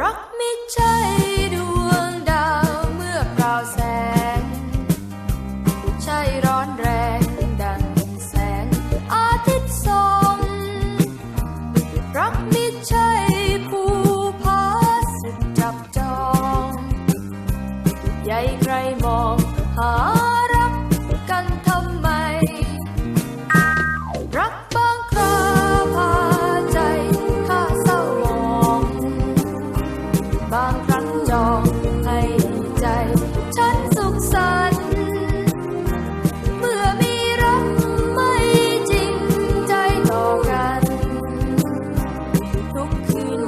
รักไม่ใช่ดวงดาวเมื่อเปล่าแสง ใช่ร้อนแรง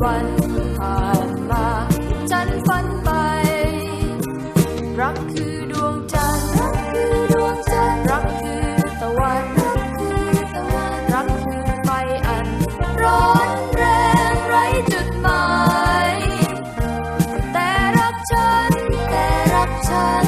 วันผ่านมาจันฝันไป รักคือดวงจันทร์รักคือดวงจันทร์รักคือตะวันรักคือตะวันรักคือไฟอัน ร้อนแรงไรจุดหมายแต่รักฉันแต่รักฉัน